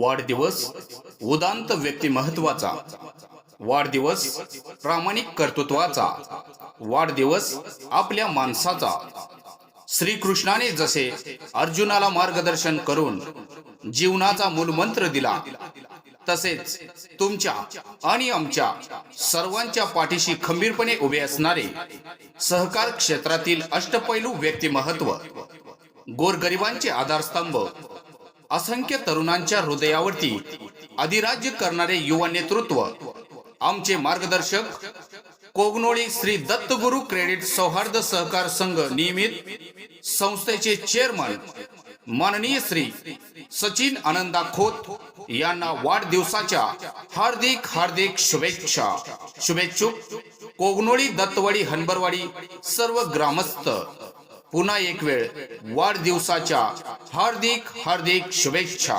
वाढदिवस उदांत व्यक्तिमत्वाचा वाढदिवस प्रामाणिक कर्तृत्वाचा. वाढदिवस आपल्या माणसाचा. श्रीकृष्णाने जसे अर्जुनाला मार्गदर्शन करून जीवनाचा मूलमंत्र दिला तसेच तुमच्या आणि आमच्या सर्वांच्या पाठीशी खंबीरपणे उभे असणारे सहकार क्षेत्रातील अष्टपैलू व्यक्तिमहत्व गोरगरिबांचे आधारस्तंभ असंख्य तरुणांच्या हृदयावरती अधिराज्य करणारे युवा नेतृत्व आमचे मार्गदर्शक कोगनोळी श्री दत्तगुरु क्रेडिट सौहार्द सहकार संघ नियमित संस्थेचे चेअरमन माननीय श्री सचिन आनंदा खोत यांना वाढदिवसाच्या हार्दिक हार्दिक शुभेच्छा. शुभेच्छुक कोगनोळी दत्तवाडी हनबरवाडी सर्व ग्रामस्थ. पुन्हा एक वेळ वाढदिवसाच्या हार्दिक हार्दिक शुभेच्छा.